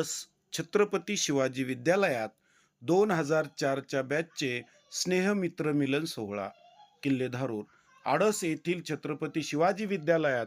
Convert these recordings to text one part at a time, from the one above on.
धाडस छत्रपती शिवाजी विद्यालयात दोन हजार चारच्या बॅचचे स्नेहमित्र मिलन सोहळा किल्लेधारूर आडस येथील छत्रपती शिवाजी विद्यालयात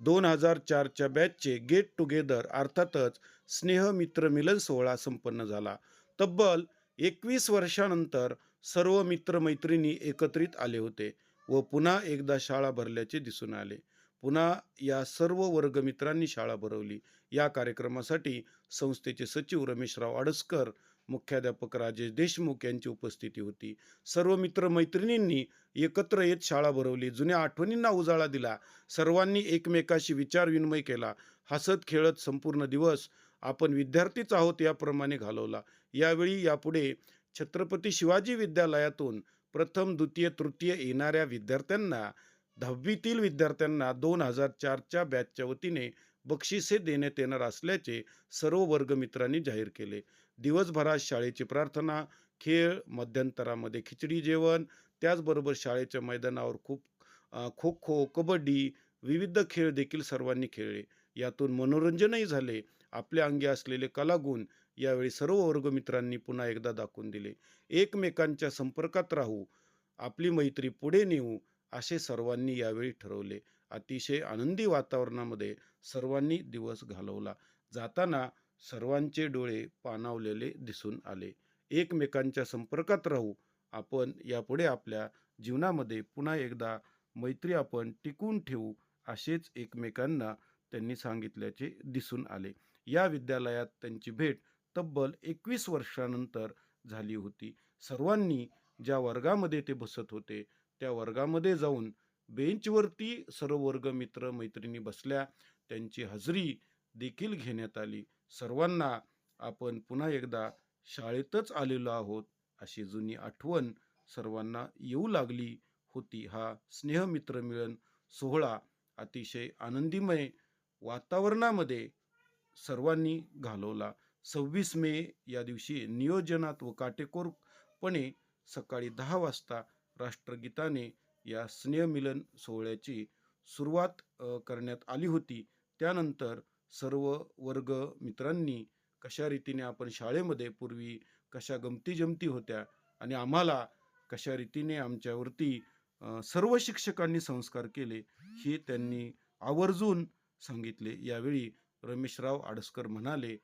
दोन हजार चारच्या बॅचचे गेट टुगेदर अर्थातच स्नेहमित्र मिलन सोहळा संपन्न झाला. तब्बल एकवीस वर्षानंतर सर्व मित्रमैत्रिणी एकत्रित आले होते व पुन्हा एकदा शाळा भरल्याचे दिसून आले. पुन्हा या सर्व वर्गमित्रांनी शाळा भरवली. या कार्यक्रमासाठी संस्थेचे सचिव रमेशराव आडसकर मुख्याध्यापक राजेश देशमुख यांची उपस्थिती होती. सर्व मित्रमैत्रिणींनी एकत्र येत शाळा भरवली. जुन्या आठवणींना उजाळा दिला. सर्वांनी एकमेकाशी विचारविनिमय केला. हसत खेळत संपूर्ण दिवस आपण विद्यार्थीच आहोत याप्रमाणे घालवला. यावेळी यापुढे छत्रपती शिवाजी विद्यालयातून प्रथम द्वितीय तृतीय येणाऱ्या विद्यार्थ्यांना दहावीतील विद्यार्थ्यांना दोन हजार चारच्या बॅचच्या वतीने बक्षिसे देण्यात येणार असल्याचे सर्व वर्गमित्रांनी जाहीर केले. दिवसभरात शाळेची प्रार्थना खेळ मध्यंतरामध्ये खिचडी जेवण त्याचबरोबर शाळेच्या मैदानावर खूप खो खो कबड्डी विविध खेळ देखील सर्वांनी खेळले. यातून मनोरंजनही झाले. आपल्या अंगी असलेले कलागुण यावेळी सर्व वर्गमित्रांनी पुन्हा एकदा दाखवून दिले. एकमेकांच्या संपर्कात राहू आपली मैत्री पुढे नेऊ असे सर्वांनी यावेळी ठरवले. अतिशय आनंदी वातावरणामध्ये सर्वांनी दिवस घालवला. जाताना सर्वांचे डोळे पाणावलेले दिसून आले. एकमेकांच्या संपर्कात राहू आपण यापुढे आपल्या जीवनामध्ये पुन्हा एकदा मैत्री आपण टिकून ठेवू असेच एकमेकांना त्यांनी सांगितल्याचे दिसून आले. या विद्यालयात त्यांची भेट तब्बल एकवीस वर्षानंतर झाली होती. सर्वांनी ज्या वर्गामध्ये ते बसत होते त्या वर्गामध्ये जाऊन बेंचवरती सर्व वर्ग मित्र मैत्रिणी बसल्या. त्यांची हजेरी देखील घेण्यात आली. सर्वांना आपण पुन्हा एकदा शाळेतच आलेलो आहोत अशी जुनी आठवण सर्वांना येऊ लागली होती. हा स्नेहमित्र मिळन सोहळा अतिशय आनंदीमय वातावरणामध्ये सर्वांनी घालवला. सव्वीस मे या दिवशी नियोजनात व काटेकोरपणे सकाळी दहा वाजता राष्ट्रगीताने या स्नेहमिलन सोहळ्याची सुरुवात करण्यात आली होती. त्यानंतर सर्व वर्ग मित्रांनी कशा रीतीने आपण शाळेमध्ये पूर्वी कशा गमती जमती होत्या आणि आम्हाला कशा रीतीने आमच्यावरती सर्व शिक्षकांनी संस्कार केले हे त्यांनी आवर्जून सांगितले. यावेळी रमेशराव आडसकर म्हणाले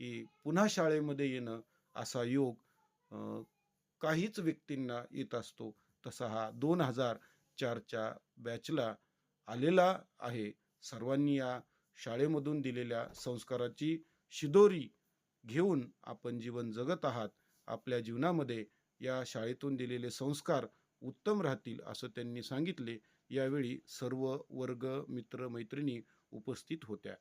की पुन्हा शाळेमध्ये येणं असा योग काहीच व्यक्तींना येत असतो. तसा हा दोन हजार चारच्या बॅचला आलेला आहे. सर्वांनी या शाळेमधून दिलेल्या संस्काराची शिदोरी घेऊन आपण जीवन जगत आहात. आपल्या जीवनामध्ये या शाळेतून दिलेले संस्कार उत्तम राहतील असं त्यांनी सांगितले. यावेळी सर्व वर्ग मित्र मैत्रिणी उपस्थित होत्या.